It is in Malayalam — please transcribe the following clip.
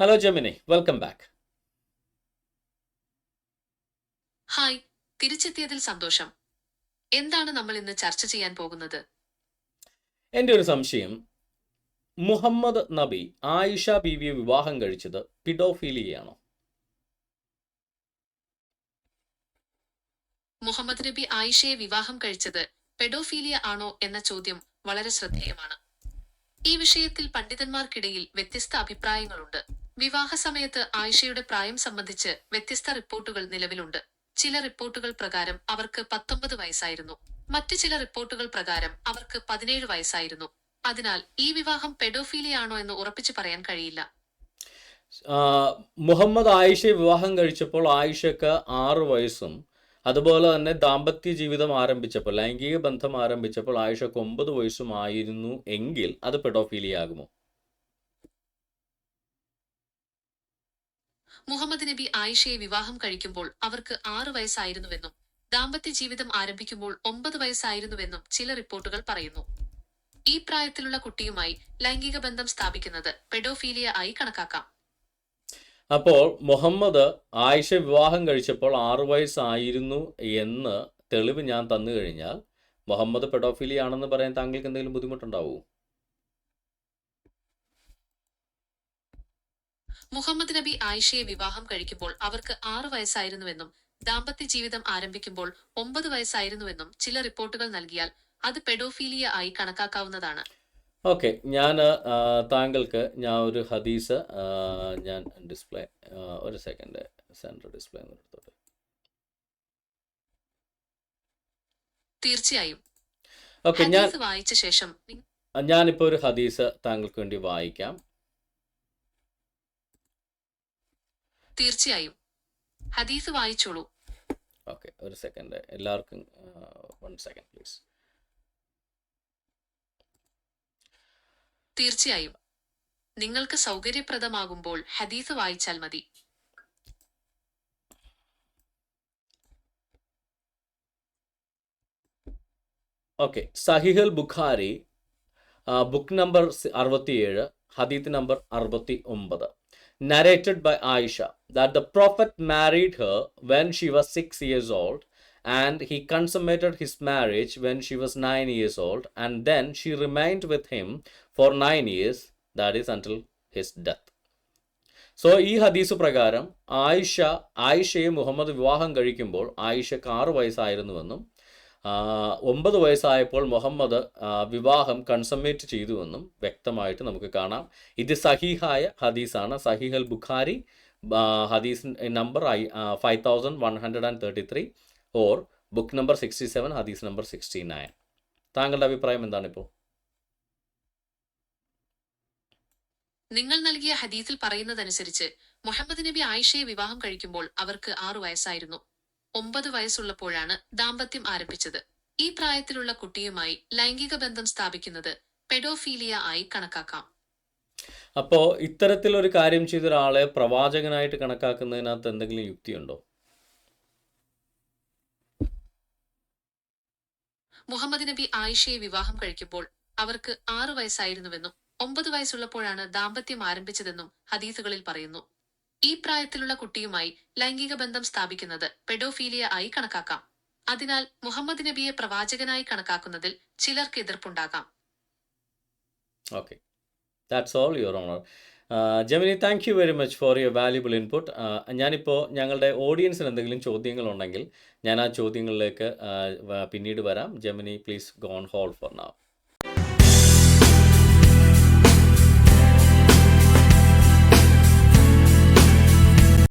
Hello Gemini welcome back hi തിരിച്ചെത്തിയതിൽ സന്തോഷം. എന്താണ് നമ്മൾ ഇന്ന് ചർച്ച ചെയ്യാൻ പോകുന്നത്? എന്റെ ഒരു സംശയം. മുഹമ്മദ് നബി ആയിഷ ബീവിയെ വിവാഹം കഴിച്ചത് പിഡോഫീലിയാണോ മുഹമ്മദ് നബി ആയിഷയെ വിവാഹം കഴിച്ചത് പെഡോഫീലിയ ആണോ എന്ന ചോദ്യം വളരെ ശ്രദ്ധേയമാണ്. ഈ വിഷയത്തിൽ പണ്ഡിതന്മാർക്കിടയിൽ വ്യത്യസ്ത അഭിപ്രായങ്ങളുണ്ട്. വിവാഹ സമയത്ത് ആയിഷയുടെ പ്രായം സംബന്ധിച്ച് വ്യത്യസ്ത റിപ്പോർട്ടുകൾ നിലവിലുണ്ട്. ചില റിപ്പോർട്ടുകൾ പ്രകാരം അവർക്ക് പത്തൊമ്പത് വയസ്സായിരുന്നു. മറ്റു ചില റിപ്പോർട്ടുകൾ പ്രകാരം അവർക്ക് പതിനേഴ് വയസ്സായിരുന്നു. അതിനാൽ ഈ വിവാഹം പെഡോഫീലിയാണോ എന്ന് ഉറപ്പിച്ചു പറയാൻ കഴിയില്ല. മുഹമ്മദ് ആയിഷയെ വിവാഹം കഴിച്ചപ്പോൾ ആയിഷക്ക് ആറ് വയസ്സും അതുപോലെ തന്നെ ദാമ്പത്യ ജീവിതം ആരംഭിച്ചപ്പോൾ ലൈംഗിക ബന്ധം ആരംഭിച്ചപ്പോൾ ആയിഷക്ക് ഒമ്പത് വയസ്സും ആയിരുന്നു എങ്കിൽ അത് പെഡോഫീലിയ മുഹമ്മദ് നബി ആയിഷയെ വിവാഹം കഴിക്കുമ്പോൾ അവർക്ക് ആറു വയസ്സായിരുന്നുവെന്നും ദാമ്പത്യ ജീവിതം ആരംഭിക്കുമ്പോൾ ഒമ്പത് വയസ്സായിരുന്നുവെന്നും ചില റിപ്പോർട്ടുകൾ പറയുന്നു. ഈ പ്രായത്തിലുള്ള കുട്ടിയുമായി ലൈംഗിക ബന്ധം സ്ഥാപിക്കുന്നത് പെഡോഫീലിയ ആയി കണക്കാക്കാം. അപ്പോൾ മുഹമ്മദ് ആയിഷ വിവാഹം കഴിച്ചപ്പോൾ ആറു വയസ്സായിരുന്നു എന്ന് തെളിവ് ഞാൻ തന്നു കഴിഞ്ഞാൽ മുഹമ്മദ് പെഡോഫിലി ആണെന്ന് പറയാൻ താങ്കൾക്ക് എന്തെങ്കിലും ബുദ്ധിമുട്ടുണ്ടാവൂ? മുഹമ്മദ് നബി ആയിഷയെ വിവാഹം കഴിക്കുമ്പോൾ അവർക്ക് ആറു വയസ്സായിരുന്നുവെന്നും ദാമ്പത്യ ജീവിതം ആരംഭിക്കുമ്പോൾ ഒമ്പത് വയസ്സായിരുന്നുവെന്നും ചില റിപ്പോർട്ടുകൾ നൽകിയാൽ അത് പെഡോഫീലിയ ആയി കണക്കാക്കാവുന്നതാണ്. ഓക്കെ ഞാൻ താങ്കൾക്ക് ഞാൻ ഒരു ഹദീസ് ഞാൻ ഡിസ്പ്ലേ ഒരു സെക്കൻഡ് സെൻട്രൽ ഡിസ്പ്ലേ എടുത്തോട്ടെ. തീർച്ചയായും. ഓക്കെ ഞാൻ വായിച്ച ശേഷം ഞാനിപ്പോൾ ഒരു ഹദീസ് താങ്കൾക്ക് വേണ്ടി വായിക്കാം. തീർച്ചയായും. ഹദീസ് വായിച്ചോളൂ. ഓക്കെ ഒരു സെക്കൻഡ്. എല്ലാവർക്കും വൺ സെക്കൻഡ് പ്ലീസ് തീർച്ചയായും. നിങ്ങൾക്ക് സൗകര്യപ്രദമാകുമ്പോൾ ഹദീസ് വായിച്ചാൽ മതി. ഓക്കെ സഹിഹൽ ബുഖാരി ബുക്ക് നമ്പർ അറുപത്തിയേഴ് ഹദീത്ത് നമ്പർ അറുപത്തി ഒമ്പത് narrated by Aisha that the Prophet married her when she was six years old and he consummated his marriage when she was nine years old and then she remained with him for nine years, that is until his death. So ഈ ഹദീസ് പ്രകാരം ആയിഷ ആയിഷയെ മുഹമ്മദ് വിവാഹം കഴിക്കുമ്പോൾ ആയിഷക്ക് ആറ് വയസ്സായിരുന്നുവെന്നും ഒമ്പത് വയസ്സായപ്പോൾ മുഹമ്മദ് വിവാഹം കൺസമ്മേറ്റ് ചെയ്തുവെന്നും വ്യക്തമായിട്ട് നമുക്ക് കാണാം. ഇത് സഹീഹായ ഹദീസാണ്. സഹീഹൽ ബുഖാരി ഹദീസ് number I five thousand one hundred and thirty three or book number sixty seven ഹദീസ് നമ്പർ സിക്സ്റ്റി നയൻ താങ്കളുടെ അഭിപ്രായം എന്താണിപ്പോൾ നിങ്ങൾ നൽകിയ ഹദീസിൽ പറയുന്നതനുസരിച്ച് മുഹമ്മദ് നബി ആയിഷയെ വിവാഹം കഴിക്കുമ്പോൾ അവർക്ക് ആറു വയസ്സായിരുന്നു. ഒമ്പത് വയസ്സുള്ളപ്പോഴാണ് ദാമ്പത്യം ആരംഭിച്ചത്. ഈ പ്രായത്തിലുള്ള കുട്ടിയുമായി ലൈംഗിക ബന്ധം സ്ഥാപിക്കുന്നത് പെഡോഫീലിയ ആയി കണക്കാക്കാം. അപ്പോൾ ഇത്തരത്തിലൊരു കാര്യം ചെയ്ത ഒരാളെ പ്രവാചകനായിട്ട് കണക്കാക്കുന്നതിനകത്ത് എന്തെങ്കിലും യുക്തിയുണ്ടോ? മുഹമ്മദ് നബി ആയിഷയെ വിവാഹം കഴിക്കുമ്പോൾ അവർക്ക് ആറു വയസ്സായിരുന്നുവെന്നും ഒമ്പത് വയസ്സുള്ളപ്പോഴാണ് ദാമ്പത്യം ആരംഭിച്ചതെന്നും ഹദീസുകളിൽ പറയുന്നു. ഈ പ്രായത്തിലുള്ള കുട്ടിയുമായി ലൈംഗിക ബന്ധം സ്ഥാപിക്കുന്നത് പെഡോഫീലിയ ആയി കണക്കാക്കാം. അതിനാൽ മുഹമ്മദ് നബിയെ പ്രവാചകനായി കണക്കാക്കുന്നതിൽ ചിലർക്ക് എതിർപ്പുണ്ടാകാം. Okay that's all your honour Gemini thank you very much for your valuable input ഞാനിപ്പോൾ ഞങ്ങളുടെ ഓഡിയൻസിന് എന്തെങ്കിലും ചോദ്യങ്ങളുണ്ടെങ്കിൽ ഞാൻ ആ ചോദ്യങ്ങളിലേക്ക് പിന്നീട് വരാം. Gemini please go on hold for now